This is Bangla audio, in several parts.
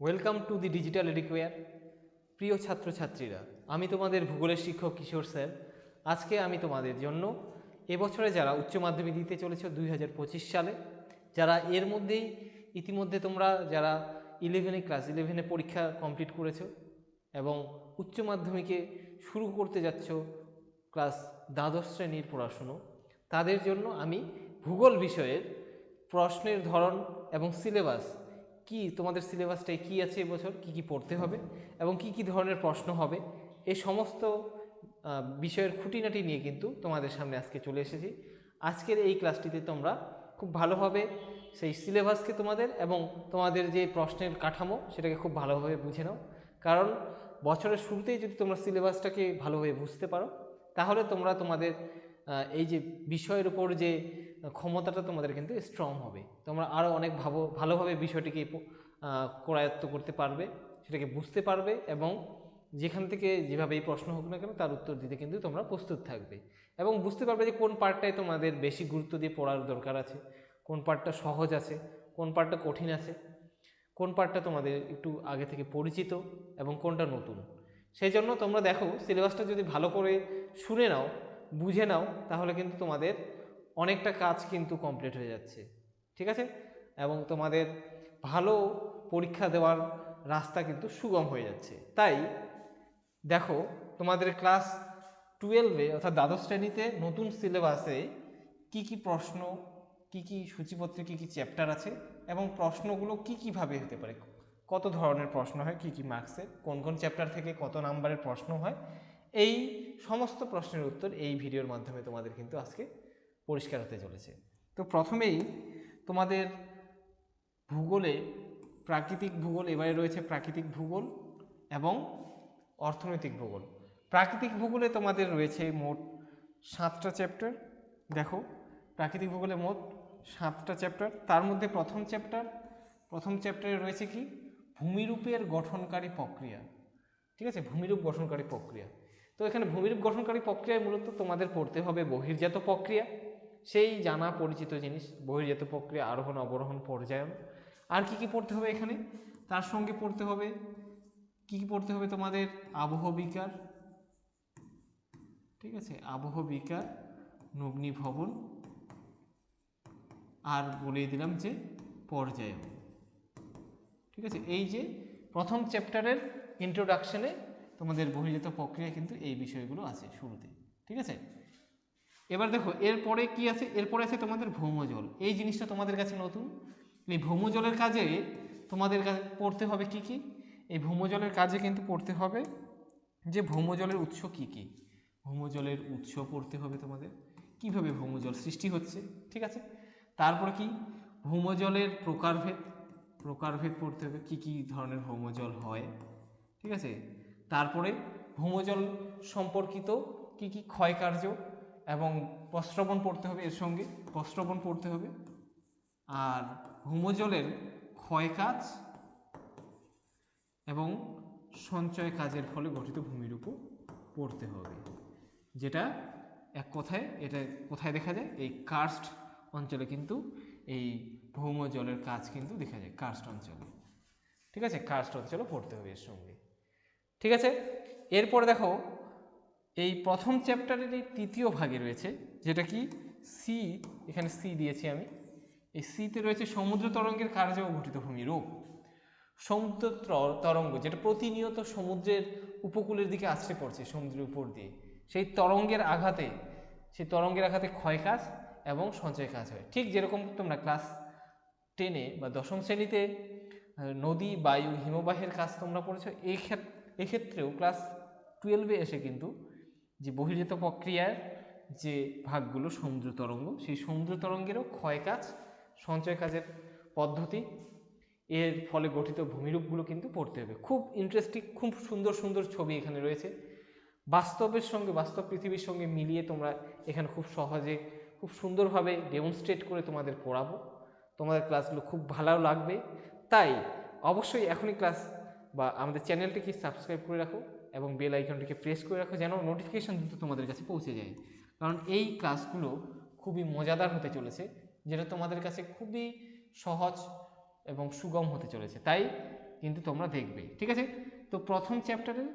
Welcome to the digital Educare প্রিয় ছাত্রছাত্রীরা, আমি তোমাদের ভূগোলের শিক্ষক কিশোর স্যার। আজকে আমি তোমাদের জন্য এবছরে যারা উচ্চ মাধ্যমিক দিতে চলেছ দুই হাজার পঁচিশ সালে, যারা এর মধ্যেই ইতিমধ্যে তোমরা যারা ইলেভেনে ক্লাস ইলেভেনে পরীক্ষা কমপ্লিট করেছ এবং উচ্চ মাধ্যমিকে শুরু করতে যাচ্ছ ক্লাস দ্বাদশ শ্রেণির পড়াশুনো, তাদের জন্য আমি ভূগোল বিষয়ের প্রশ্নের ধরন এবং সিলেবাস কি তোমাদের সিলেবাসটায় কি আছে এবছর? কি কি পড়তে হবে? এবং কি কি ধরনের প্রশ্ন হবে? এই সমস্ত বিষয়ের খুঁটিনাটি নিয়ে কিন্তু তোমাদের সামনে আজকে চলে এসেছি। আজকের এই ক্লাসটিতে তোমরা খুব ভালোভাবে সেই সিলেবাসকে তোমাদের এবং তোমাদের যে প্রশ্নের কাঠামো, সেটাকে খুব ভালোভাবে বুঝে নাও। কারণ বছরের শুরুতেই যদি তোমরা সিলেবাসটাকে ভালোভাবে বুঝতে পারো, তাহলে তোমরা তোমাদের এই যে বিষয়ের উপর যে ক্ষমতাটা তোমাদের কিন্তু স্ট্রং হবে। তোমরা আরও অনেক ভালো ভালোভাবে বিষয়টিকে করায়ত্ত করতে পারবে, সেটাকে বুঝতে পারবে এবং যেখান থেকে যেভাবে এই প্রশ্ন হোক না কেন তার উত্তর দিতে কিন্তু তোমরা প্রস্তুত থাকবে। এবং বুঝতে পারবে যে কোন পার্টটায় তোমাদের বেশি গুরুত্ব দিয়ে পড়ার দরকার আছে, কোন পার্টটা সহজ আছে, কোন পার্টটা কঠিন আছে, কোন পার্টটা তোমাদের একটু আগে থেকে পরিচিত এবং কোনটা নতুন। সেই জন্য তোমরা দেখো সিলেবাসটা যদি ভালো করে শুনে নাও বুঝে নাও, তাহলে কিন্তু তোমাদের অনেকটা কাজ কিন্তু কমপ্লিট হয়ে যাচ্ছে। ঠিক আছে? এবং তোমাদের ভালো পরীক্ষা দেওয়ার রাস্তা কিন্তু সুগম হয়ে যাচ্ছে। তাই দেখো, তোমাদের ক্লাস টুয়েলভে অর্থাৎ দ্বাদশ শ্রেণীতে নতুন সিলেবাসে কি কি প্রশ্ন, কি কি সূচিপত্রে কি কি চ্যাপ্টার আছে এবং প্রশ্নগুলো কি কীভাবে হতে পারে? কত ধরনের প্রশ্ন হয়? কি কি মার্কসের কোন কোন চ্যাপ্টার থেকে কত নাম্বারের প্রশ্ন হয়? এই সমস্ত প্রশ্নের উত্তর এই ভিডিওর মাধ্যমে তোমাদের কিন্তু আজকে পরিষ্কার হতে চলেছে। তো প্রথমেই তোমাদের ভূগোলে, প্রাকৃতিক ভূগোল, এবারে রয়েছে প্রাকৃতিক ভূগোল এবং অর্থনৈতিক ভূগোল। প্রাকৃতিক ভূগোলে তোমাদের রয়েছে মোট সাতটা চ্যাপ্টার। দেখো, প্রাকৃতিক ভূগোলে মোট সাতটা চ্যাপ্টার। তার মধ্যে প্রথম চ্যাপ্টার, প্রথম চ্যাপ্টারে রয়েছে কি? ভূমিরূপের গঠনকারী প্রক্রিয়া। ঠিক আছে? ভূমিরূপ গঠনকারী প্রক্রিয়া। তো এখানে ভূমিরূপ গঠনকারী প্রক্রিয়ায় মূলত তোমাদের পড়তে হবে বহির্জাত প্রক্রিয়া। সেই জানা পরিচিত জিনিস, বহির্জাত প্রক্রিয়া, আরোহণ, অবরোহণ, পর্যায়ন। আর কি কি পড়তে হবে এখানে? তার সঙ্গে পড়তে হবে, কি কি পড়তে হবে তোমাদের? আবহ বিকার, ঠিক আছে? আবহ বিকার নগ্নি ভবন আর বলিয়ে দিলাম যে পর্যায়ন। ঠিক আছে? এই যে প্রথম চ্যাপ্টারের ইন্ট্রোডাকশনে তোমাদের বহির্জাত প্রক্রিয়া কিন্তু এই বিষয়গুলো আছে শুরুতে, ঠিক আছে? এবার দেখো, এরপরে কি আছে? এরপরে আছে তোমাদের ভৌমজল। এই জিনিসটা তোমাদের কাছে নতুন। এই ভৌমজলের কাজে তোমাদের কাছে পড়তে হবে কি কি? এই ভৌমজলের কাজে কিন্তু পড়তে হবে যে ভৌমজলের উৎস কি কি। ভৌমজলের উৎস পড়তে হবে তোমাদের। কীভাবে ভৌমজল সৃষ্টি হচ্ছে, ঠিক আছে? তারপরে কি? ভৌমজলের প্রকারভেদ। প্রকারভেদ পড়তে হবে কি কি ধরনের ভৌমজল হয়, ঠিক আছে? তারপরে ভৌমজল সম্পর্কিত কি কি ক্ষয়কার্য এবং প্রস্রবণ পড়তে হবে এর সঙ্গে প্রস্রবণ পড়তে হবে। আর ভৌমজলের ক্ষয়কাজ এবং সঞ্চয় কাজের ফলে গঠিত ভূমিরূপও পড়তে হবে। যেটা এক কথায়, এটা কোথায় দেখা যায়? এই কার্স্ট অঞ্চলে কিন্তু এই ভৌম জলের কাজ কিন্তু দেখা যায়, কার্স্ট অঞ্চলে। ঠিক আছে? কার্স্ট অঞ্চলও পড়তে হবে এর সঙ্গে। ঠিক আছে? এরপর দেখো, এই প্রথম চ্যাপ্টারের এই তৃতীয় ভাগে রয়েছে, যেটা কি? সি এখানে সি দিয়েছি আমি। এই সিতে রয়েছে সমুদ্র তরঙ্গের কার্য গঠিত ভূমিরূপ সমুদ্র ত্র- তরঙ্গ, যেটা প্রতিনিয়ত সমুদ্রের উপকূলের দিকে আছড়ে পড়ছে, সমুদ্রের উপর দিয়ে। সেই তরঙ্গের আঘাতে, সেই তরঙ্গের আঘাতে ক্ষয়কাজ এবং সঞ্চয় কাজ হয়। ঠিক যেরকম তোমরা ক্লাস টেনে বা দশম শ্রেণীতে নদী, বায়ু, হিমবাহের কাজ তোমরা পড়েছো, এই ক্ষেত এক্ষেত্রেও ক্লাস টুয়েলভে এসে কিন্তু যে বহির্জাত প্রক্রিয়ার যে ভাগগুলো সমুদ্র তরঙ্গ, সেই সমুদ্র তরঙ্গেরও ক্ষয় কাজ, সঞ্চয় কাজের পদ্ধতি, এর ফলে গঠিত ভূমিরূপগুলো কিন্তু পড়তে হবে। খুব ইন্টারেস্টিং খুব সুন্দর সুন্দর ছবি এখানে রয়েছে। বাস্তবের সঙ্গে, বাস্তব পৃথিবীর সঙ্গে মিলিয়ে তোমরা এখানে খুব সহজে, খুব সুন্দরভাবে ডেমনস্ট্রেট করে তোমাদের পড়াবো। তোমাদের ক্লাসগুলো খুব ভালো লাগবে। তাই অবশ্যই এখনই ক্লাস বা আমাদের চ্যানেলটিকে সাবস্ক্রাইব করে রাখো এবং বেল আইকনটিকে প্রেস করে রাখো যেন নোটিফিকেশান দ্রুত তোমাদের কাছে পৌঁছে যায়। কারণ এই ক্লাসগুলো খুবই মজাদার হতে চলেছে, যেটা তোমাদের কাছে খুবই সহজ এবং সুগম হতে চলেছে। তাই কিন্তু তোমরা দেখবে, ঠিক আছে? তো প্রথম চ্যাপ্টারের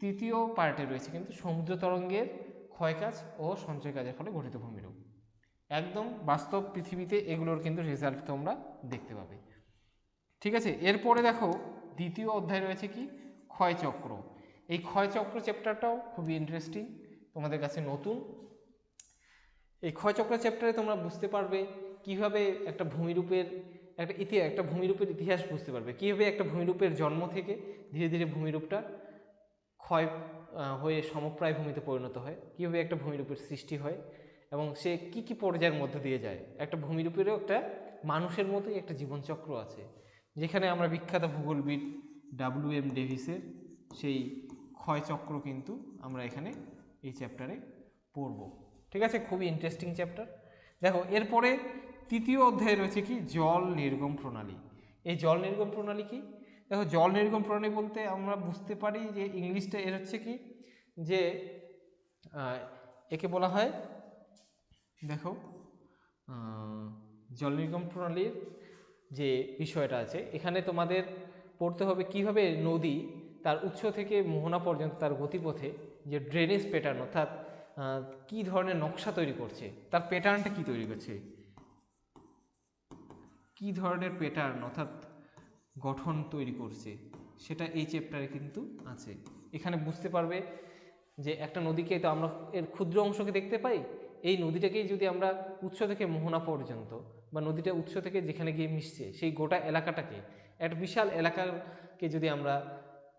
তৃতীয় পার্টে রয়েছে কিন্তু সমুদ্র তরঙ্গের ক্ষয়কাজ ও সঞ্চয় কাজের ফলে গঠিত ভূমিরূপ একদম বাস্তব পৃথিবীতে এগুলোর কিন্তু রেজাল্ট তোমরা দেখতে পাবে। ঠিক আছে? এরপরে দেখো দ্বিতীয় অধ্যায় রয়েছে কি? ক্ষয়চক্র এই ক্ষয়চক্র চ্যাপ্টারটাও খুবই ইন্টারেস্টিং তোমাদের কাছে নতুন। এই ক্ষয়চক্র চ্যাপ্টারে তোমরা বুঝতে পারবে কীভাবে একটা ভূমিরূপের, একটা ইতিহাস একটা ভূমিরূপের ইতিহাস বুঝতে পারবে। কীভাবে একটা ভূমিরূপের জন্ম থেকে ধীরে ধীরে ভূমিরূপটা ক্ষয় হয়ে সমপ্রায় ভূমিতে পরিণত হয়। কীভাবে একটা ভূমিরূপের সৃষ্টি হয় এবং সে কি কি পর্যায়ের মধ্যে দিয়ে যায়। একটা ভূমিরূপেরও একটা মানুষের মতোই একটা জীবনচক্র আছে। যেখানে আমরা বিখ্যাত ভূগোলবিদ ডাব্লিউ এম ডেভিসের সেই ক্ষয়চক্র কিন্তু আমরা এখানে এই চ্যাপ্টারে পড়ব। ঠিক আছে? খুবই ইন্টারেস্টিং চ্যাপ্টার দেখো, এরপরে তৃতীয় অধ্যায়ে রয়েছে কি? জল নির্গম প্রণালী। এই জল নির্গম প্রণালী কি? দেখো, জল নির্গম প্রণালী বলতে আমরা বুঝতে পারি যে ইংলিশটা এর হচ্ছে কি? যে একে বলা হয়, দেখো জল নির্গম প্রণালীর যে বিষয়টা আছে, এখানে তোমাদের পড়তে হবে কীভাবে নদী তার উৎস থেকে মোহনা পর্যন্ত তার গতিপথে যে ড্রেনেজ প্যাটার্ন অর্থাৎ কী ধরনের নকশা তৈরি করছে, তার প্যাটার্নটা কি তৈরি করছে? কি ধরনের প্যাটার্ন অর্থাৎ গঠন তৈরি করছে, সেটা এই চ্যাপ্টারে কিন্তু আছে। এখানে বুঝতে পারবে যে একটা নদীকে তো আমরা এর ক্ষুদ্র অংশকে দেখতে পাই, এই নদীটাকেই যদি আমরা উৎস থেকে মোহনা পর্যন্ত বা নদীটা উৎস থেকে যেখানে গিয়ে মিশছে, সেই গোটা এলাকাটাকে, একটা বিশাল এলাকাকে যদি আমরা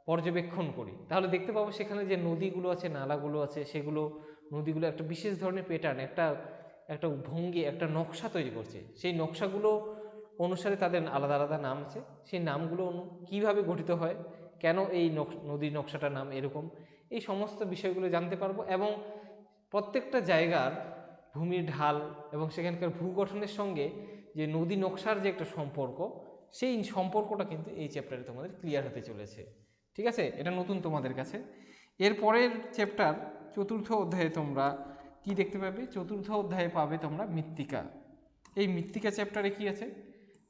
পর্যবেক্ষণ করি, তাহলে দেখতে পাবো সেখানে যে নদীগুলো আছে, নালাগুলো আছে, সেগুলো, নদীগুলো একটা বিশেষ ধরনের প্যাটার্ন একটা একটা ভঙ্গি, একটা নকশা তৈরি করছে। সেই নকশাগুলো অনুসারে তাদের আলাদা আলাদা নাম আছে। সেই নামগুলো কীভাবে গঠিত হয়, কেন এই নদীর নকশাটার নাম এরকম, এই সমস্ত বিষয়গুলো জানতে পারব এবং প্রত্যেকটা জায়গার ভূমির ঢাল এবং সেখানকার ভূগঠনের সঙ্গে যে নদী নকশার যে একটা সম্পর্ক, সেই সম্পর্কটা কিন্তু এই চ্যাপ্টারে তোমাদের ক্লিয়ার হতে চলেছে। ঠিক আছে? এটা নতুন তোমাদের কাছে। এর পরের চ্যাপ্টার চতুর্থ অধ্যায়ে তোমরা কি দেখতে পাবে? চতুর্থ অধ্যায়ে পাবে তোমরা মৃত্তিকা। এই মৃত্তিকা চ্যাপ্টারে কি আছে?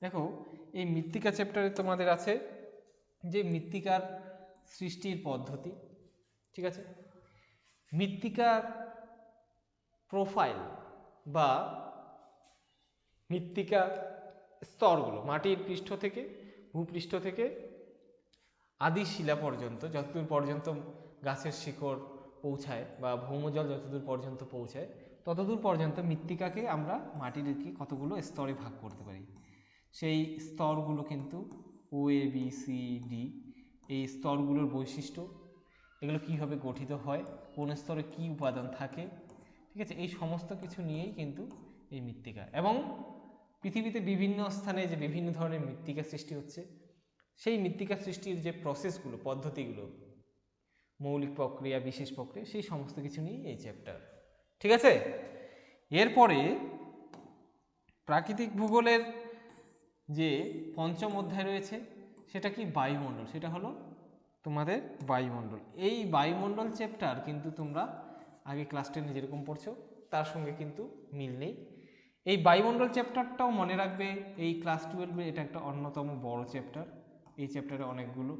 দেখো, এই মৃত্তিকা চ্যাপ্টারে তোমাদের আছে যে মৃত্তিকার সৃষ্টির পদ্ধতি। ঠিক আছে? মৃত্তিকার প্রোফাইল বা মৃত্তিকা স্তরগুলো, মাটির পৃষ্ঠ থেকে, ভূপৃষ্ঠ থেকে, আদি শিলা পর্যন্ত, যতদূর পর্যন্ত গাছের শিকড় পৌঁছায় বা ভৌমজল যতদূর পর্যন্ত পৌঁছায়, ততদূর পর্যন্ত মৃত্তিকাকে আমরা মাটির কি কতগুলো স্তরে ভাগ করতে পারি। সেই স্তরগুলো কিন্তু O A B C D এই স্তরগুলোর বৈশিষ্ট্য, এগুলো কীভাবে গঠিত হয়, কোন স্তরে কী উপাদান থাকে ঠিক আছে? এই সমস্ত কিছু নিয়েই কিন্তু এই মৃত্তিকা। এবং পৃথিবীতে বিভিন্ন স্থানে যে বিভিন্ন ধরনের মৃত্তিকা সৃষ্টি হচ্ছে, সেই মৃত্তিকা সৃষ্টির যে প্রসেসগুলো পদ্ধতিগুলো, মৌলিক প্রক্রিয়া, বিশেষ প্রক্রিয়া, সেই সমস্ত কিছু নিয়ে এই চ্যাপ্টার ঠিক আছে? এরপরে প্রাকৃতিক ভূগোলের যে পঞ্চম অধ্যায় রয়েছে, সেটা কি বায়ুমণ্ডল? সেটা হলো তোমাদের বায়ুমণ্ডল। এই বায়ুমণ্ডল চ্যাপ্টার কিন্তু তোমরা আগে ক্লাস টেনে যেরকম পড়ছো, তার সঙ্গে কিন্তু মিল নেই। এই বায়ুমণ্ডল চ্যাপ্টারটাও মনে রাখবে, এই ক্লাস টুয়েলভে এটা একটা অন্যতম বড় চ্যাপ্টার এই চ্যাপ্টারে অনেকগুলো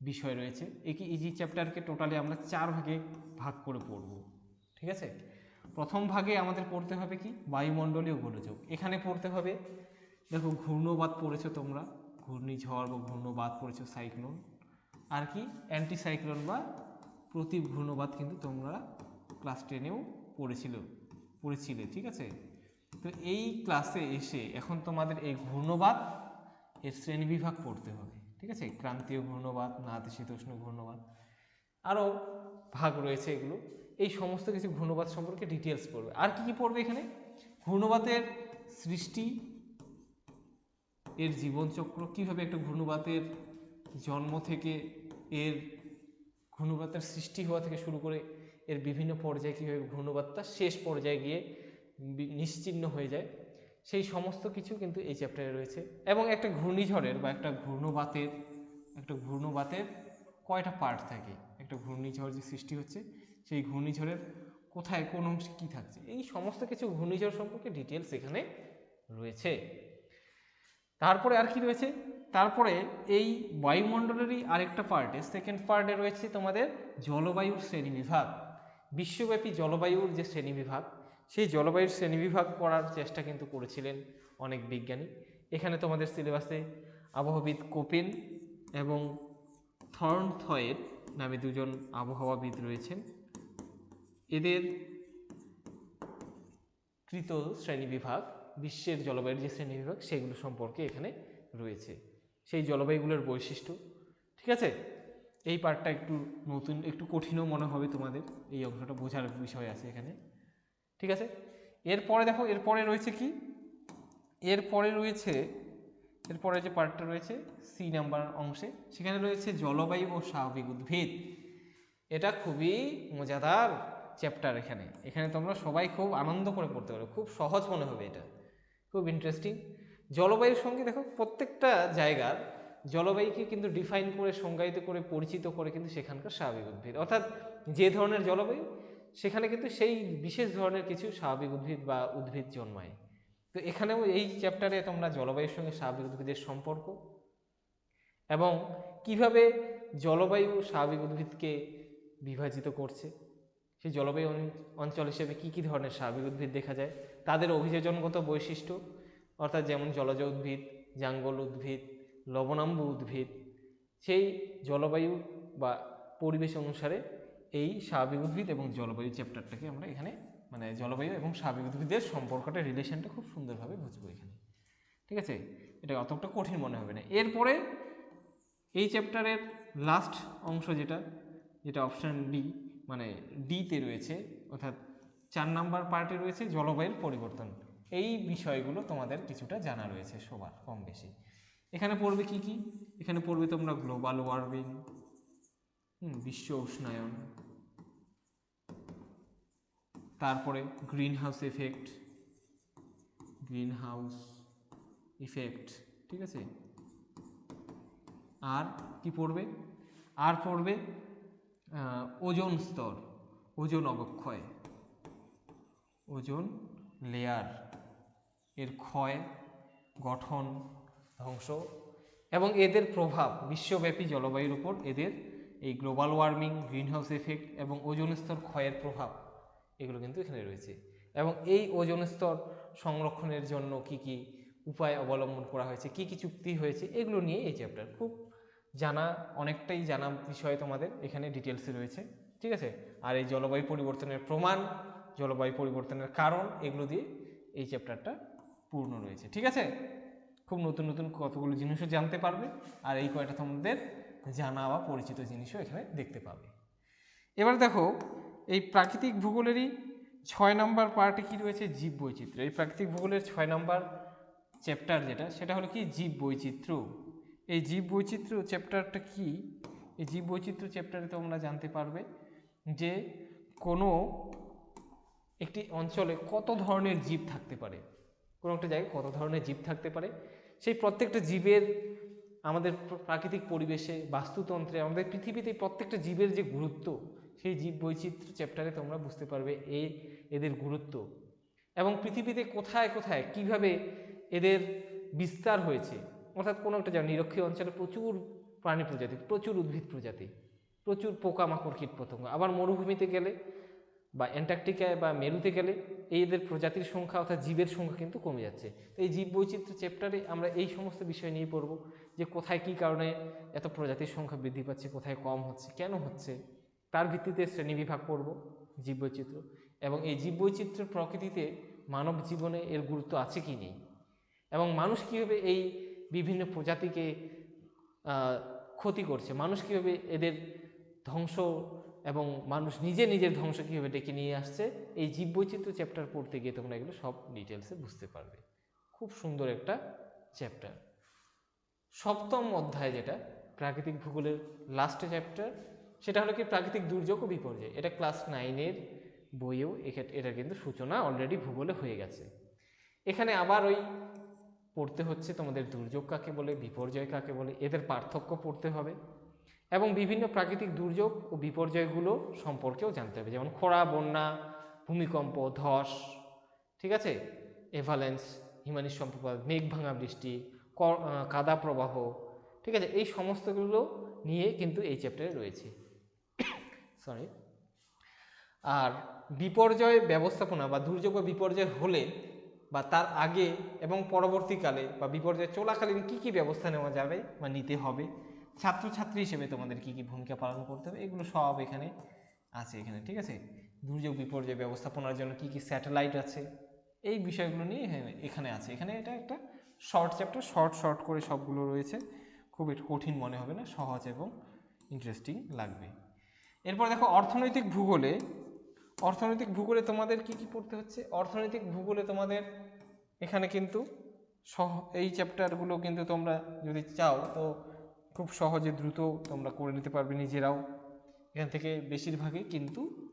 বিষয় রয়েছে। কি ইজি চ্যাপ্টারকে টোটালি আমরা চার ভাগে ভাগ করে পড়ব। ঠিক আছে? প্রথম ভাগে আমাদের পড়তে হবে কি? বায়ুমণ্ডলীয় গোলযোগ। এখানে পড়তে হবে, দেখো ঘূর্ণবাদ পড়েছো তোমরা। ঘূর্ণিঝড় বা ঘূর্ণবাদ পড়েছো সাইক্লোন আর কি? অ্যান্টিসাইক্লোন বা প্রতি ঘূর্ণবাদ কিন্তু তোমরা ক্লাস টেনেও পড়েছিল, পড়েছিলে, ঠিক আছে? তো এই ক্লাসে এসে এখন তোমাদের এই ঘূর্ণবাদ এর শ্রেণীবিভাগ পড়তে হবে, ঠিক আছে? ক্রান্তীয় ঘূর্ণবাদ নাতিশীতোষ্ণ ঘূর্ণবাদ আরও ভাগ রয়েছে এগুলো। এই সমস্ত কিছু ঘূর্ণবাদ সম্পর্কে ডিটেলস পড়বে। আর কি কি পড়বে এখানে? ঘূর্ণবাতের সৃষ্টি, এর জীবনচক্র, কীভাবে একটা ঘূর্ণবাতের জন্ম থেকে এর ঘূর্ণবাতের সৃষ্টি হওয়া থেকে শুরু করে এর বিভিন্ন পর্যায়ে কীভাবে ঘূর্ণবাতটা শেষ পর্যায়ে গিয়ে নিশ্চিহ্ন হয়ে যায়, সেই সমস্ত কিছু কিন্তু এই চ্যাপ্টারে রয়েছে। এবং একটা ঘূর্ণিঝড়ের বা একটা ঘূর্ণবাতের একটা ঘূর্ণবাতের কয়টা পার্ট থাকে? একটা ঘূর্ণিঝড় যে সৃষ্টি হচ্ছে, সেই ঘূর্ণিঝড়ের কোথায়, কোন অংশে কী থাকছে? এই সমস্ত কিছু ঘূর্ণিঝড় সম্পর্কে ডিটেলস এখানে রয়েছে। তারপরে আর কি রয়েছে? তারপরে এই বায়ুমণ্ডলেরই আরেকটা পার্টে সেকেন্ড পার্টে রয়েছে তোমাদের জলবায়ুর শ্রেণীবিভাগ বিশ্বব্যাপী জলবায়ুর যে শ্রেণীবিভাগ, সেই জলবায়ুর শ্রেণীবিভাগ করার চেষ্টা কিন্তু করেছিলেন অনেক বিজ্ঞানী। এখানে তোমাদের সিলেবাসে আবহাওয়াবিদ কোপেন এবং থর্ন থয়ের নামে দুজন আবহাওয়াবিদ রয়েছেন। এদের কৃত শ্রেণীবিভাগ, বিশ্বের জলবায়ুর যে শ্রেণীবিভাগ, সেগুলো সম্পর্কে এখানে রয়েছে। সেই জলবায়ুগুলোর বৈশিষ্ট্য, ঠিক আছে? এই পার্টটা একটু নতুন, একটু কঠিনও মনে হবে তোমাদের। এই অংশটা বোঝার বিষয় আছে এখানে। ঠিক আছে? এরপরে দেখো, এরপরে রয়েছে কি? এরপরে রয়েছে, এরপরে যে পার্টটা রয়েছে সি নাম্বার অংশে, সেখানে রয়েছে জলবায়ু ও স্বাভাবিক উদ্ভিদ। এটা খুবই মজাদার চ্যাপ্টার এখানে। এখানে তোমরা সবাই খুব আনন্দ করে পড়তে পারো। খুব সহজ মনে হবে এটা। খুব ইন্টারেস্টিং জলবায়ুর সঙ্গে দেখো, প্রত্যেকটা জায়গার জলবায়ুকে কিন্তু ডিফাইন করে, সংজ্ঞায়িত করে, পরিচিত করে কিন্তু সেখানকার স্বাভাবিক উদ্ভিদ। অর্থাৎ যে ধরনের জলবায়ু, সেখানে কিন্তু সেই বিশেষ ধরনের কিছু স্বাভাবিক উদ্ভিদ বা উদ্ভিদ জন্মায়। তো এখানেও এই চ্যাপ্টারে তোমরা জলবায়ুর সঙ্গে স্বাভাবিক উদ্ভিদের সম্পর্ক এবং কীভাবে জলবায়ু স্বাভাবিক উদ্ভিদকে বিভাজিত করছে, সেই জলবায়ু অঞ্চল হিসেবে কী কী ধরনের স্বাভাবিক উদ্ভিদ দেখা যায়, তাদের অভিযোজনগত বৈশিষ্ট্য, অর্থাৎ যেমন জলজ উদ্ভিদ, জাঙ্গল উদ্ভিদ লবণাম্ব উদ্ভিদ, সেই জলবায়ু বা পরিবেশ অনুসারে এই স্বাভাবিক উদ্ভিদ এবং জলবায়ু চ্যাপ্টারটাকে আমরা এখানে মানে জলবায়ু এবং স্বাভাবিক উদ্ভিদের সম্পর্কটা রিলেশনটা খুব সুন্দরভাবে বুঝব এখানে। ঠিক আছে? এটা অতটা কঠিন মনে হবে না। এরপরে এই চ্যাপ্টারের লাস্ট অংশ যেটা যেটা অপশান ডি মানে ডিতে রয়েছে, অর্থাৎ চার নাম্বার পার্টে রয়েছে জলবায়ুর পরিবর্তন। এই বিষয়গুলো তোমাদের কিছুটা জানা রয়েছে সবার কম বেশি। এখানে পড়বে কি কি? এখানে পড়বে তোমরা গ্লোবাল ওয়ার্মিং বিশ্ব উষ্ণায়ন, তারপরে greenhouse effect greenhouse effect, ঠিক আছে? আর কি পড়বে? আর পড়বে ওজন স্তর, ওজন অবক্ষয়, ওজন লেয়ার এর ক্ষয়, গঠন ধ্বংস এবং এদের প্রভাব বিশ্বব্যাপী জলবায়ুর উপর এদের এই গ্লোবাল ওয়ার্মিং গ্রিনহাউস এফেক্ট এবং ওজন স্তর ক্ষয়ের প্রভাব, এগুলো কিন্তু এখানে রয়েছে। এবং এই ওজন স্তর সংরক্ষণের জন্য কি কি উপায় অবলম্বন করা হয়েছে, কি কি চুক্তি হয়েছে, এগুলো নিয়ে এই চ্যাপ্টার খুব জানা, অনেকটাই জানা বিষয় তোমাদের এখানে ডিটেলসে রয়েছে, ঠিক আছে? আর এই জলবায়ু পরিবর্তনের প্রমাণ, জলবায়ু পরিবর্তনের কারণ, এগুলো দিয়ে এই চ্যাপ্টারটা পূর্ণ রয়েছে, ঠিক আছে? খুব নতুন নতুন কতগুলো জিনিসও জানতে পারবে আর এই কয়টা তোমাদের জানা বা পরিচিত জিনিসও এখানে দেখতে পাবে। এবার দেখো, এই প্রাকৃতিক ভূগোলেরই ছয় নম্বর পার্টে কি রয়েছে? জীব বৈচিত্র্য। এই প্রাকৃতিক ভূগোলের ছয় নম্বর চ্যাপ্টার যেটা, সেটা হলো কি? জীব বৈচিত্র্য। এই জীব বৈচিত্র্য চ্যাপ্টারটা কি? এই জীব বৈচিত্র্য চ্যাপ্টারে তোমরা জানতে পারবে যে কোনো একটি অঞ্চলে কত ধরনের জীব থাকতে পারে। কোনো একটা জায়গায় কত ধরনের জীব থাকতে পারে। সেই প্রত্যেকটা জীবের আমাদের প্রাকৃতিক পরিবেশে, বাস্তুতন্ত্রে, আমাদের পৃথিবীতে প্রত্যেকটা জীবের যে গুরুত্ব, সেই জীব বৈচিত্র্য চ্যাপ্টারে তোমরা বুঝতে পারবে এই এদের গুরুত্ব। এবং পৃথিবীতে কোথায় কোথায় কীভাবে এদের বিস্তার হয়েছে, অর্থাৎ কোনো একটা যেমন নিরক্ষীয় অঞ্চলে প্রচুর প্রাণী প্রজাতি, প্রচুর উদ্ভিদ প্রজাতি, প্রচুর পোকামাকড় কীটপতঙ্গ, আবার মরুভূমিতে গেলে বা অ্যান্টার্কটিকায় বা মেরুতে গেলে এদের প্রজাতির সংখ্যা অর্থাৎ জীবের সংখ্যা কিন্তু কমে যাচ্ছে। তো এই জীব বৈচিত্র্য চ্যাপ্টারে আমরা এই সমস্ত বিষয় নিয়ে পড়ব যে কোথায় কী কারণে এত প্রজাতির সংখ্যা বৃদ্ধি পাচ্ছে, কোথায় কম হচ্ছে, কেন হচ্ছে, তার ভিত্তিতে শ্রেণীবিভাগ করব জীব বৈচিত্র্য। এবং এই জীব বৈচিত্র্যের প্রকৃতিতে মানব জীবনে এর গুরুত্ব আছে কি নেই? এবং মানুষ কীভাবে এই বিভিন্ন প্রজাতিকে ক্ষতি করছে? মানুষ কীভাবে এদের ধ্বংস এবং মানুষ নিজে নিজের ধ্বংস কীভাবে ডেকে নিয়ে আসছে, এই জীববৈচিত্র্য চ্যাপ্টার পড়তে গিয়ে তোমরা এগুলো সব ডিটেলসে বুঝতে পারবে। খুব সুন্দর একটা চ্যাপ্টার সপ্তম অধ্যায় যেটা, প্রাকৃতিক ভূগোলের লাস্ট চ্যাপ্টার সেটা হলো কি প্রাকৃতিক দুর্যোগ ও বিপর্যয়। এটা ক্লাস নাইনের বইয়েও এক্ষেত্রে এটা কিন্তু সূচনা অলরেডি ভূগোলে হয়ে গেছে। এখানে আবার ওই পড়তে হচ্ছে তোমাদের দুর্যোগ কাকে বলে, বিপর্যয় কাকে বলে, এদের পার্থক্য পড়তে হবে। এবং বিভিন্ন প্রাকৃতিক দুর্যোগ ও বিপর্যয়গুলো সম্পর্কেও জানতে হবে। যেমন খরা, বন্যা, ভূমিকম্প, ধস, ঠিক আছে? এভালেন্স, হিমানিস সম্প্রপাত, মেঘ ভাঙা বৃষ্টি কাদা প্রবাহ, ঠিক আছে? এই সমস্তগুলো নিয়ে কিন্তু এই চ্যাপ্টারে রয়েছে। সরি আর বিপর্যয় ব্যবস্থাপনা বা দুর্যোগ বা বিপর্যয় হলে বা তার আগে এবং পরবর্তীকালে বা বিপর্যয় চলাকালীন কি কি ব্যবস্থা নেওয়া যাবে বা নিতে হবে ছাত্রছাত্রী হিসেবে তোমাদের কি কি ভূমিকা পালন করতে হবে? এগুলো সব এখানে আছে এখানে, ঠিক আছে? দুর্যোগ বিপর্যয় ব্যবস্থাপনার জন্য কি কি স্যাটেলাইট আছে? এই বিষয়গুলো নিয়ে এখানে আছে। এখানে এটা একটা শর্ট চ্যাপ্টার শর্ট শর্ট করে সবগুলো রয়েছে। খুব একটু কঠিন মনে হবে না, সহজ এবং ইন্টারেস্টিং লাগবে। এরপর দেখো, অর্থনৈতিক ভূগোলে অর্থনৈতিক ভূগোলে তোমাদের কি কি পড়তে হচ্ছে? অর্থনৈতিক ভূগোলে তোমাদের এখানে কিন্তু সহ, এই চ্যাপ্টারগুলো কিন্তু তোমরা যদি চাও, তো খুব সহজে দ্রুত তোমরা করে নিতে পারবে নিজেরাও। এখান থেকে বেশিরভাগই কিন্তু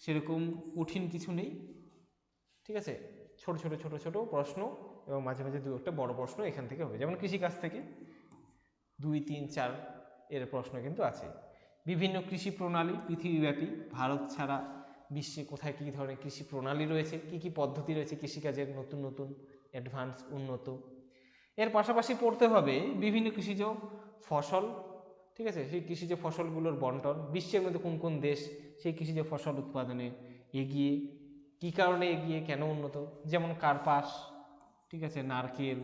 সেরকম কঠিন কিছু নেই। ঠিক আছে? ছোট ছোট ছোট ছোট প্রশ্ন এবং মাঝে মাঝে দু একটা বড় প্রশ্ন এখান থেকে হবে। যেমন কৃষিকাজ থেকে দুই, তিন, চার এর প্রশ্ন কিন্তু আছে। বিভিন্ন কৃষি প্রণালী পৃথিবীব্যাপী। ভারত ছাড়া বিশ্বে কোথায় কী ধরনের কৃষি প্রণালী রয়েছে? কী কী পদ্ধতি রয়েছে কৃষিকাজের? নতুন নতুন অ্যাডভান্স উন্নত। এর পাশাপাশি পড়তে হবে বিভিন্ন কৃষিজ ফসল, ঠিক আছে? সেই কৃষিজ ফসলগুলোর বন্টন, বিশ্বের মধ্যে কোন কোন দেশ সেই কৃষিজ ফসল উৎপাদনে এগিয়ে, কী কারণে এগিয়ে, কেন উন্নত? যেমন কার্পাস, ঠিক আছে? নারকেল,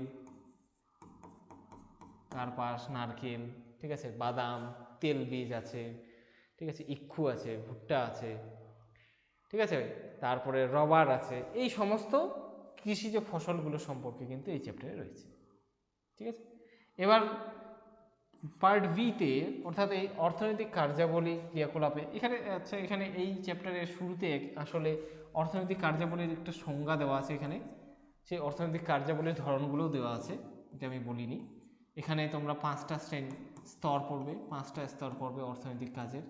কার্পাস, নারকেল, ঠিক আছে? বাদাম, তেল বীজ আছে, ঠিক আছে? ইক্ষু আছে, ভুট্টা আছে, ঠিক আছে? তারপরে রবার আছে, এই সমস্ত কৃষিজ ফসলগুলো সম্পর্কে কিন্তু এই চ্যাপ্টারে রয়েছে। ঠিক আছে? এবার পার্ট বিতে অর্থাৎ এই অর্থনৈতিক কার্যাবলী ক্রিয়াকলাপে, এখানে আচ্ছা এখানে এই চ্যাপ্টারের শুরুতে আসলে অর্থনৈতিক কার্যাবলীর একটা সংজ্ঞা দেওয়া আছে এখানে। সেই অর্থনৈতিক কার্যাবলীর ধরনগুলোও দেওয়া আছে, এটা আমি বলিনি। এখানে তোমরা পাঁচটা শ্রেণি, স্তর পড়বে, পাঁচটা স্তর পড়বে অর্থনৈতিক কাজের।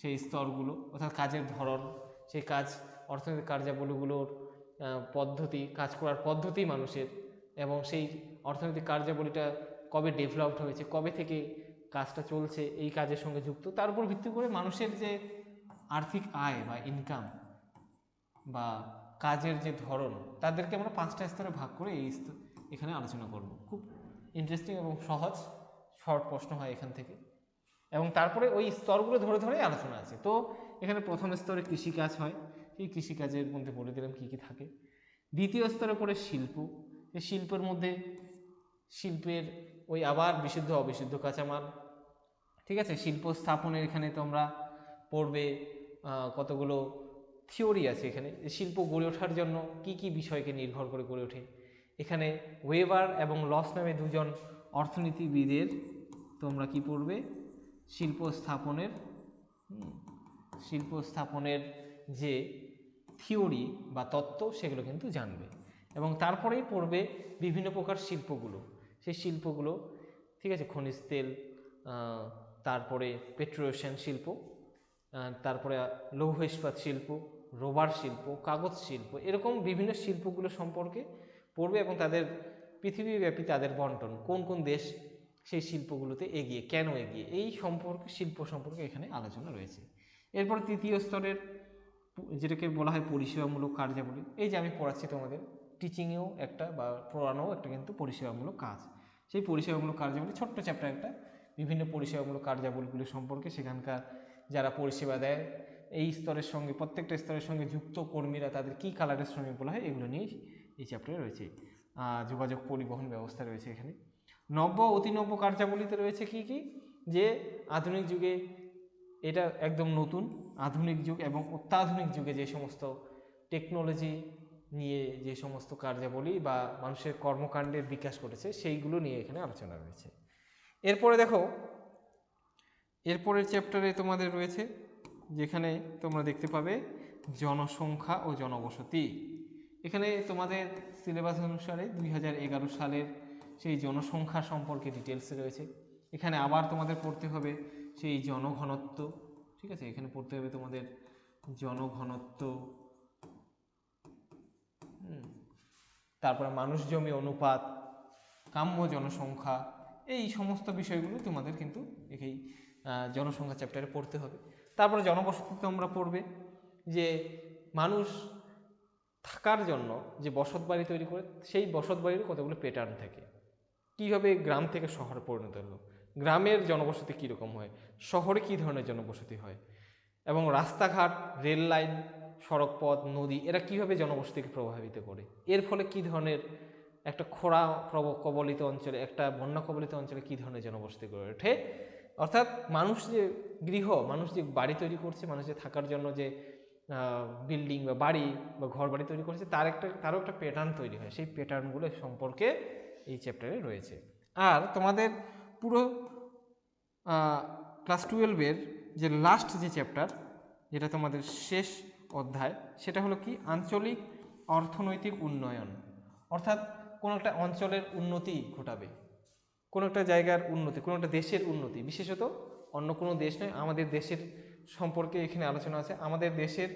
সেই স্তরগুলো, অর্থাৎ কাজের ধরন, সেই কাজ, অর্থনৈতিক কার্যাবলীগুলোর পদ্ধতি, কাজ করার পদ্ধতি মানুষের এবং সেই অর্থনৈতিক কার্যাবলীটা কবে ডেভেলপড হয়েছে, কবে থেকে কাজটা চলছে, এই কাজের সঙ্গে যুক্ত, তার উপর ভিত্তি করে মানুষের যে আর্থিক আয় বা ইনকাম বা কাজের যে ধরন, তাদেরকে আমরা পাঁচটা স্তরে ভাগ করে এই এখানে আলোচনা করব। খুব ইন্টারেস্টিং এবং সহজ শর্ট প্রশ্ন হয় এখান থেকে। এবং তারপরে ওই স্তরগুলো ধরে ধরে আলোচনা আছে। তো এখানে প্রথম স্তরে কৃষিকাজ হয়। সেই কৃষিকাজের মধ্যে বলে দিলাম কী কী থাকে। দ্বিতীয় স্তরে পড়ে শিল্প। এই শিল্পের মধ্যে শিল্পের ওই আবার বিশুদ্ধ, অবিশুদ্ধ কাঁচামাল। ঠিক আছে? শিল্প স্থাপনের এখানে তোমরা পড়বে কতগুলো থিওরি আছে এখানে। যে শিল্প গড়ে ওঠার জন্য কি কি বিষয়কে নির্ভর করে গড়ে ওঠে। এখানে ওয়েবার এবং লস নামে দুজন অর্থনীতিবিদের তোমরা কি পড়বে? শিল্প স্থাপনের শিল্প স্থাপনের যে থিওরি বা তত্ত্ব, সেগুলো কিন্তু জানবে। এবং তারপরেই পড়বে বিভিন্ন প্রকার শিল্পগুলো। সেই শিল্পগুলো, ঠিক আছে, খনিজ তেল তারপরে পেট্রোশিয়ান শিল্প তারপরে লৌহ ইস্পাত শিল্প, রোবার শিল্প, কাগজ শিল্প, এরকম বিভিন্ন শিল্পগুলো সম্পর্কে পড়বে এবং তাদের পৃথিবীব্যাপী তাদের বন্টন, কোন কোন দেশ সেই শিল্পগুলোতে এগিয়ে, কেন এগিয়ে, এই সম্পর্কে, শিল্প সম্পর্কে এখানে আলোচনা রয়েছে। এরপর তৃতীয় স্তরের যেটাকে বলা হয় পরিষেবামূলক কার্যাবলী, এই যে আমি পড়াচ্ছি তোমাদের টিচিংয়েও একটা বা পড়ানোও একটা কিন্তু পরিষেবামূলক কাজ। সেই পরিষেবামূলক কার্যাবলী ছোট্ট চ্যাপ্টার একটা, বিভিন্ন পরিষেবামূলক কার্যাবলীগুলি সম্পর্কে সেখানকার যারা পরিষেবা দেয়, এই স্তরের সঙ্গে, প্রত্যেকটা স্তরের সঙ্গে যুক্ত কর্মীরা তাদের কী কালারের শ্রমিক বলা হয় এগুলো নিয়েই এই চ্যাপ্টারে রয়েছে। যোগাযোগ পরিবহন ব্যবস্থা রয়েছে এখানে। নব্য অতিনব্য কার্যাবলীতে রয়েছে কি কি? যে আধুনিক যুগে এটা একদম নতুন, আধুনিক যুগ এবং অত্যাধুনিক যুগে যে সমস্ত টেকনোলজি নিয়ে যে সমস্ত কার্যাবলী বা মানুষের কর্মকাণ্ডের বিকাশ ঘটেছে, সেইগুলো নিয়ে এখানে আলোচনা রয়েছে। এরপরে দেখো, এরপরের চ্যাপ্টারে তোমাদের রয়েছে, যেখানে তোমরা দেখতে পাবে জনসংখ্যা ও জনবসতি। এখানে তোমাদের সিলেবাস অনুসারে দুই হাজার এগারো সালের সেই জনসংখ্যা সম্পর্কে ডিটেলস রয়েছে। এখানে আবার তোমাদের পড়তে হবে সেই জনঘনত্ব, ঠিক আছে? এখানে পড়তে হবে তোমাদের জনঘনত্ব তারপরে মানুষ জমি অনুপাত, কাম্য জনসংখ্যা, এই সমস্ত বিষয়গুলো তোমাদের কিন্তু এই জনসংখ্যা চ্যাপ্টারে পড়তে হবে। তারপরে জনবসতি তোমরা পড়বে, যে মানুষ থাকার জন্য যে বসত বাড়ি তৈরি করে, সেই বসত বাড়ির কতগুলো প্যাটার্ন থাকে? কীভাবে গ্রাম থেকে শহরে পরিণত হলো? গ্রামের জনবসতি কীরকম হয়? শহরে কী ধরনের জনবসতি হয়? এবং রাস্তাঘাট রেল লাইন সড়কপথ, নদী, এরা কীভাবে জনবসতিকে প্রভাবিত করে? এর ফলে কী ধরনের একটা খরা কবলিত অঞ্চলে, একটা বন্যা কবলিত অঞ্চলে কী ধরনের জনবসতি গড়ে ওঠে? অর্থাৎ মানুষ যে গৃহ, মানুষ যে বাড়ি তৈরি করছে, মানুষ যে থাকার জন্য যে বিল্ডিং বা বাড়ি বা ঘর বাড়ি তৈরি করছে, তার একটা, তারও একটা প্যাটার্ন তৈরি হয়। সেই প্যাটার্নগুলো সম্পর্কে এই চ্যাপ্টারে রয়েছে। আর তোমাদের পুরো ক্লাস টুয়েলভের যে লাস্ট যে চ্যাপ্টার যেটা তোমাদের শেষ অধ্যায়, সেটা হলো কি? আঞ্চলিক অর্থনৈতিক উন্নয়ন। অর্থাৎ কোনো একটা অঞ্চলের উন্নতি ঘটাবে, কোনো একটা জায়গার উন্নতি, কোনো একটা দেশের উন্নতি। বিশেষত অন্য কোনো দেশ নয়, আমাদের দেশের সম্পর্কে এখানে আলোচনা আছে। আমাদের দেশের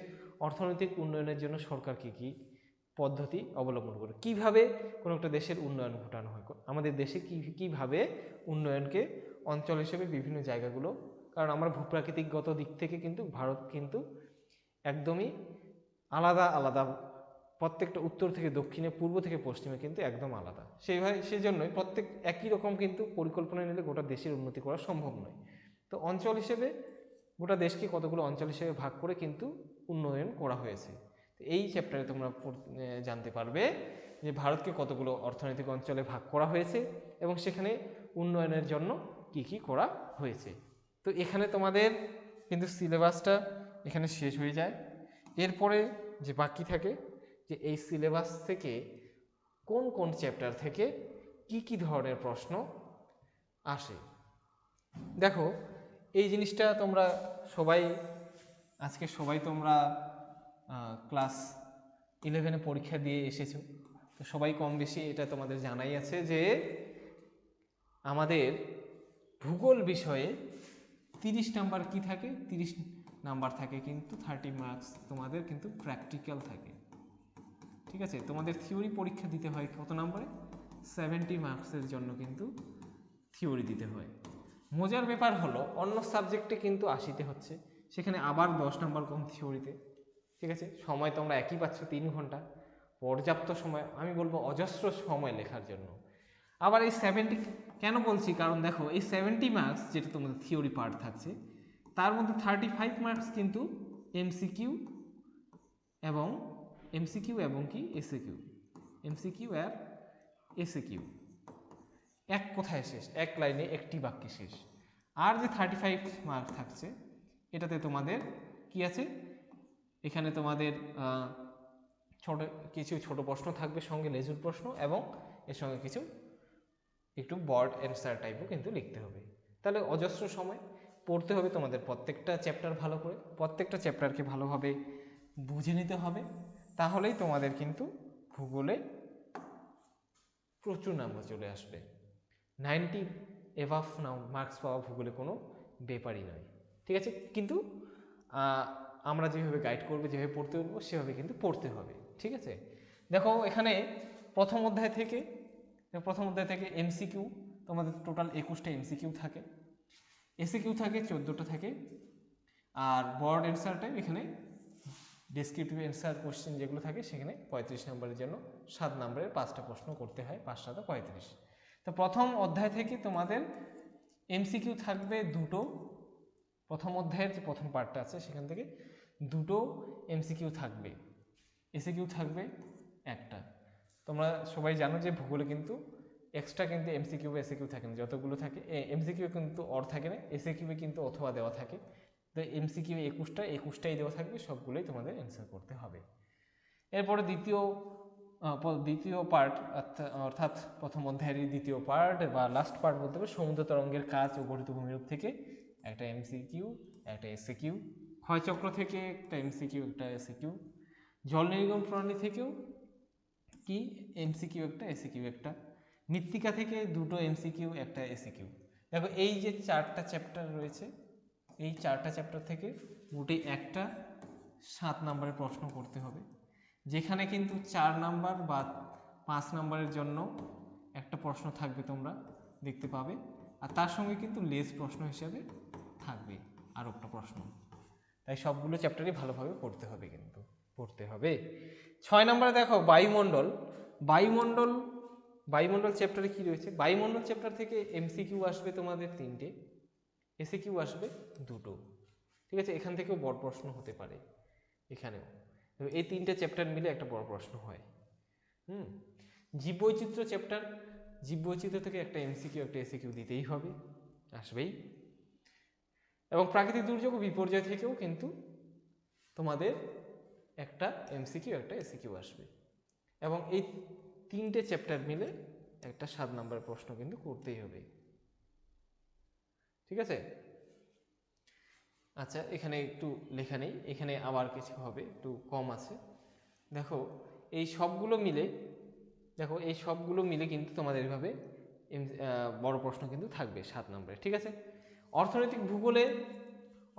অর্থনৈতিক উন্নয়নের জন্য সরকার কী কী পদ্ধতি অবলম্বন করে কীভাবে কোনো একটা দেশের উন্নয়ন ঘটানো হয়? আমাদের দেশে কী, কীভাবে উন্নয়নকে অঞ্চল হিসেবে বিভিন্ন জায়গাগুলো, কারণ আমরা ভূপ্রাকৃতিকগত দিক থেকে কিন্তু, ভারত কিন্তু একদমই আলাদা আলাদা। প্রত্যেকটা উত্তর থেকে দক্ষিণে, পূর্ব থেকে পশ্চিমে কিন্তু একদম আলাদা। সেইভাবে সেই জন্যই প্রত্যেক একই রকম কিন্তু পরিকল্পনা নিলে গোটা দেশের উন্নতি করা সম্ভব নয়। তো অঞ্চল হিসেবে, গোটা দেশকে কতগুলো অঞ্চল হিসেবে ভাগ করে কিন্তু উন্নয়ন করা হয়েছে। এই চ্যাপ্টারে তোমরা জানতে পারবে যে ভারতকে কতগুলো অর্থনৈতিক অঞ্চলে ভাগ করা হয়েছে এবং সেখানে উন্নয়নের জন্য কি কি করা হয়েছে। তো এখানে তোমাদের কিন্তু সিলেবাসটা এখানে শেষ হয়ে যায়। এরপরে যে বাকি থাকে, যে এই সিলেবাস থেকে কোন কোন চ্যাপ্টার থেকে কি কি ধরনের প্রশ্ন আসে। দেখো, এই জিনিসটা তোমরা সবাই, আজকে সবাই তোমরা ক্লাস ইলেভেনে পরীক্ষা দিয়ে এসেছ। তো সবাই কম বেশি এটা তোমাদের জানাই আছে যে আমাদের ভূগোল বিষয়ে তিরিশ নাম্বার কি থাকে? তিরিশ নাম্বার থাকে কিন্তু থার্টি মার্কস তোমাদের কিন্তু প্র্যাকটিক্যাল থাকে। ঠিক আছে? তোমাদের থিওরি পরীক্ষা দিতে হয় কত নাম্বারে? সেভেন্টি মার্কসের জন্য কিন্তু থিওরি দিতে হয়। মজার ব্যাপার হলো, অন্য সাবজেক্টে কিন্তু আসিতে হচ্ছে, সেখানে আবার দশ নাম্বার কম থিওরিতে ঠিক আছে? সময় তোমরা একই পাচ্ছ তিন ঘণ্টা। পর্যাপ্ত সময়, আমি বলব অজস্র সময় লেখার জন্য। আবার এই সেভেন্টি কেন বলছি? কারণ দেখো, এই সেভেন্টি মার্কস যেটা তোমাদের থিওরি পার্ট থাকছে তার মধ্যে থার্টি ফাইভ মার্কস কিন্তু এমসিকিউ এবং এমসিকিউ এবং কি এসএকিউ এমসিকিউ আর এসএকিউ এক কথায় শেষ, এক লাইনে একটি বাক্যে শেষ। আর যে থার্টি ফাইভ মার্ক থাকছে, এটাতে তোমাদের কি আছে? এখানে তোমাদের ছোট, কিছু ছোট প্রশ্ন থাকবে, সঙ্গে লেজুর প্রশ্ন এবং এর সঙ্গে কিছু একটু বর্ড অ্যান্সার টাইপও কিন্তু লিখতে হবে। তাহলে অজস্র সময় পড়তে হবে তোমাদের প্রত্যেকটা চ্যাপ্টার ভালো করে, প্রত্যেকটা চ্যাপ্টারকে ভালোভাবে বুঝে নিতে হবে, তাহলেই তোমাদের কিন্তু ভূগোলে প্রচুর নাম্বার চলে আসবে। নাইনটি এভাফ নাও মার্কস পাওয়া ভূগোলে কোনো ব্যাপারই নয়, ঠিক আছে? কিন্তু আমরা যেভাবে গাইড করব, যেভাবে পড়তে বলব, সেভাবে কিন্তু পড়তে হবে, ঠিক আছে? দেখো, এখানে প্রথম অধ্যায় থেকে, প্রথম অধ্যায় থেকে এমসিকিউ তোমাদের টোটাল একুশটা এমসিকিউ থাকে। এসিকিউ থাকে, চোদ্দোটা থাকে। আর বর্ড অ্যান্সার টাইম এখানে ডেসক্রিপটিভ অ্যান্সার কোশ্চেন যেগুলো থাকে, সেখানে পঁয়ত্রিশ নম্বরের জন্য সাত নম্বরের পাঁচটা প্রশ্ন করতে হয়, পাঁচ সাথে পঁয়ত্রিশ। তো প্রথম অধ্যায় থেকে তোমাদের এমসিকিউ থাকবে দুটো। প্রথম অধ্যায়ের যে প্রথম পার্টটা আছে, সেখান থেকে দুটো এমসিকিউ থাকবে। এসিকিউ থাকবে একটা। তোমরা সবাই জানো যে ভূগোলে কিন্তু এক্সট্রা কিন্তু এমসিকিউ বা এসিকিউ থাকে না। যতগুলো থাকে এমসিকিউ কিন্তু অর থাকে না এসিকিউ কিন্তু অথবা দেওয়া থাকে। তো এমসিকিউ একুশটা, একুশটাই দেওয়া থাকবে, সবগুলোই তোমাদের অ্যান্সার করতে হবে। এরপরে দ্বিতীয় দ্বিতীয় পার্ট অর্থাৎ প্রথম অধ্যায়ের দ্বিতীয় পার্ট বা লাস্ট পার্ট বলতে হবে, সমুদ্র তরঙ্গের কাজ ও গঠিত ভূমিরূপ থেকে একটা এমসিকিউ একটা এসিকিউ ক্ষয়চক্র থেকে একটা এমসিকিউ একটা এসিকিউ জল নির্গম প্রণালী থেকেও কি? এমসিকিউ একটা এসিকিউ একটা। মৃত্তিকা থেকে দুটো এমসিকিউ একটা এসিকিউ দেখো, এই যে চারটা চ্যাপ্টার রয়েছে, এই চারটা চ্যাপ্টার থেকে মোটে একটা সাত নম্বরের প্রশ্ন করতে হবে। যেখানে কিন্তু চার নাম্বার বা পাঁচ নাম্বারের জন্য একটা প্রশ্ন থাকবে তোমরা, দেখতে পাবে। আর তার সঙ্গে কিন্তু লেস প্রশ্ন হিসেবে থাকবে আর একটা প্রশ্ন। তাই সবগুলো চ্যাপ্টারই ভালোভাবে পড়তে হবে কিন্তু, পড়তে হবে। ছয় নম্বরে দেখো, বায়ুমণ্ডল। বায়ুমণ্ডল বায়ুমণ্ডল চ্যাপ্টারে কি রয়েছে? বায়ুমণ্ডল চ্যাপ্টার থেকে এমসিকিউ আসবে তোমাদের তিনটে। এসিকিউ আসবে দুটো। ঠিক আছে? এখান থেকেও বড় প্রশ্ন হতে পারে। এখানেও। এই তিনটে চ্যাপ্টার মিলে একটা বড় প্রশ্ন হয়। হুম? জীববৈচিত্র্য চ্যাপ্টার জীববৈচিত্র্য থেকে একটা এমসিকিউ একটা এসিকিউ দিতেই হবে। আসবেই। এবং প্রাকৃতিক দুর্যোগ ও বিপর্যয় থেকেও কিন্তু তোমাদের একটা এমসিকিউ একটা এসিকিউ আসবে। এবং এই তিনটে চ্যাপ্টার মিলে একটা সাত নম্বরের প্রশ্ন কিন্তু করতেই হবে। ঠিক আছে? আচ্ছা এখানে একটু লেখা নেই, এখানে আবার কিছু হবে, একটু কম আছে। দেখো, এই সবগুলো মিলে, দেখো, এই সবগুলো মিলে কিন্তু তোমাদের এভাবে বড় প্রশ্ন কিন্তু থাকবে সাত নম্বরে, ঠিক আছে? অর্থনৈতিক ভূগোলে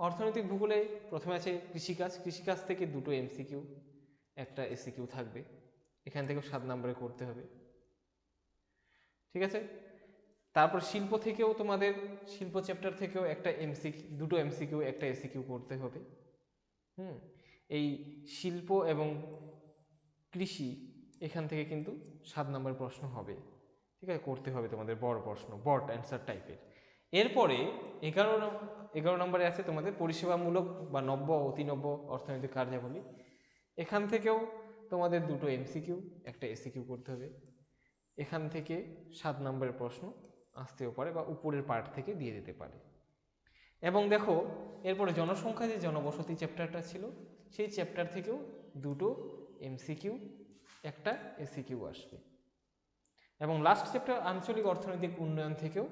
অর্থনৈতিক ভূগোলে প্রথমে আছে কৃষিকাজ কৃষিকাজ থেকে দুটো এমসিকিউ একটা এসিকিউ থাকবে। এখান থেকেও সাত নম্বরে করতে হবে। ঠিক আছে? তারপর শিল্প থেকেও তোমাদের, শিল্প চ্যাপ্টার থেকেও একটা এমসি দুটো এমসিকিউ একটা এসিকিউ করতে হবে। হুম? এই শিল্প এবং কৃষি এখান থেকে কিন্তু সাত নম্বর প্রশ্ন হবে। ঠিক আছে? করতে হবে তোমাদের বড় প্রশ্ন, বট অ্যান্সার টাইপের। এরপরে এগারো এগারো নম্বরে আছে তোমাদের পরিষেবামূলক বা নব্য অতিনব্য অর্থনৈতিক কার্যাবলী। এখান থেকেও তোমাদের দুটো এমসিকিউ একটা এসিকিউ করতে হবে। এখান থেকে সাত নম্বরের প্রশ্ন আসতেও পারে বা উপরের পার্ট থেকে দিয়ে দিতে পারে। এবং দেখো, এরপরে জনসংখ্যা যে জনবসতি চ্যাপ্টারটা ছিল, সেই চ্যাপ্টার থেকেও দুটো এমসিকিউ একটা এসিকিউ আসবে। এবং লাস্ট চ্যাপ্টার আঞ্চলিক অর্থনৈতিক উন্নয়ন থেকেও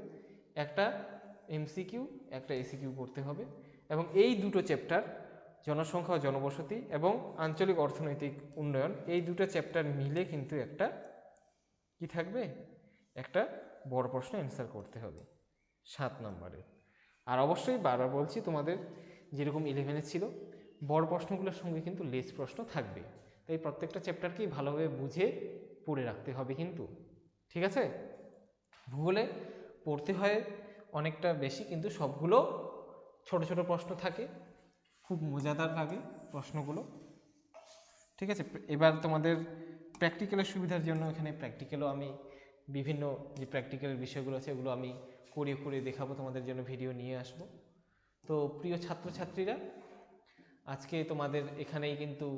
একটা এমসিকিউ একটা এসিকিউ করতে হবে। এবং এই দুটো চ্যাপ্টার জনসংখ্যা জনবসতি এবং আঞ্চলিক অর্থনৈতিক উন্নয়ন, এই দুটো চ্যাপ্টার মিলে কিন্তু একটা কি থাকবে? একটা বড় প্রশ্ন অ্যান্সার করতে হবে। সাত নম্বরের আর অবশ্যই বারবার বলছি, তোমাদের যেরকম ইলেভেনে ছিল, বড় প্রশ্নগুলোর সঙ্গে কিন্তু লেস প্রশ্ন থাকবে। তাই প্রত্যেকটা চ্যাপ্টারকেই ভালোভাবে বুঝে পড়ে রাখতে হবে কিন্তু। ঠিক আছে? ভূগোলে পড়তে হয় অনেকটা বেশি, কিন্তু সবগুলো ছোট ছোট প্রশ্ন থাকে। খুব মজাদার লাগে প্রশ্নগুলো। ঠিক আছে, এবার তোমাদের প্র্যাকটিক্যালের সুবিধার জন্য এখানে প্র্যাকটিক্যালও আমি বিভিন্ন যে প্র্যাকটিক্যালের বিষয়গুলো আছে ওগুলো আমি করিয়ে করিয়ে দেখাবো তোমাদের জন্য ভিডিও নিয়ে আসব। তো প্রিয় ছাত্রছাত্রীরা, আজকে তোমাদের এখানেই কিন্তু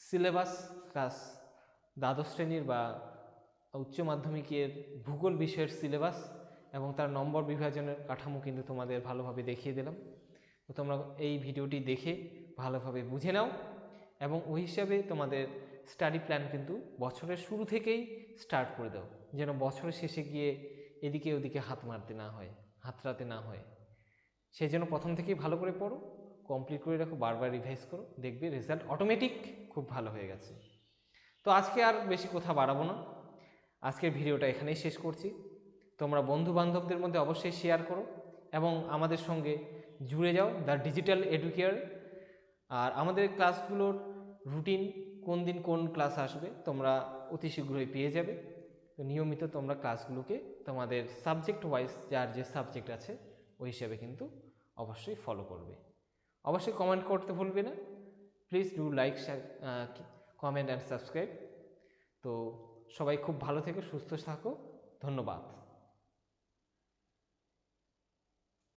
সিলেবাস ক্লাস দ্বাদশ শ্রেণির বা উচ্চ মাধ্যমিকের ভূগোল বিষয়ের সিলেবাস এবং তার নম্বর বিভাজনের কাঠামো কিন্তু তোমাদের ভালোভাবে দেখিয়ে দিলাম। তোমরা এই ভিডিওটি দেখে ভালোভাবে বুঝে নাও এবং ওই হিসাবে তোমাদের স্টাডি প্ল্যান কিন্তু বছরের শুরু থেকেই স্টার্ট করে দাও। যেন বছরের শেষে গিয়ে এদিকে ওদিকে হাত মারতে না হয় হাতড়াতে না হয়। সেই জন্য প্রথম থেকেই ভালো করে পড়ো কমপ্লিট করে রাখো, বারবার রিভাইজ করো, দেখবে রেজাল্ট অটোমেটিক খুব ভালো হয়ে গেছে। তো আজকে আর বেশি কথা বাড়াবো না। আজকের ভিডিওটা এখানেই শেষ করছি। তোমরা বন্ধু বান্ধবদের মধ্যে অবশ্যই শেয়ার করো এবং আমাদের সঙ্গে জুড়ে যাও দ্য ডিজিটাল এডুকেয়ার আর আমাদের ক্লাসগুলোর রুটিন কোন দিন কোন ক্লাস আসবে, তোমরা অতি শীঘ্রই পেয়ে যাবে। তো নিয়মিত তোমরা ক্লাসগুলোকে তোমাদের সাবজেক্ট ওয়াইজ যার যে সাবজেক্ট আছে, ওই হিসাবে কিন্তু অবশ্যই ফলো করবে। অবশ্যই কমেন্ট করতে ভুলবে না। Please do like comment and subscribe তো সবাই খুব ভালো থেকে, সুস্থ থাকো। ধন্যবাদ।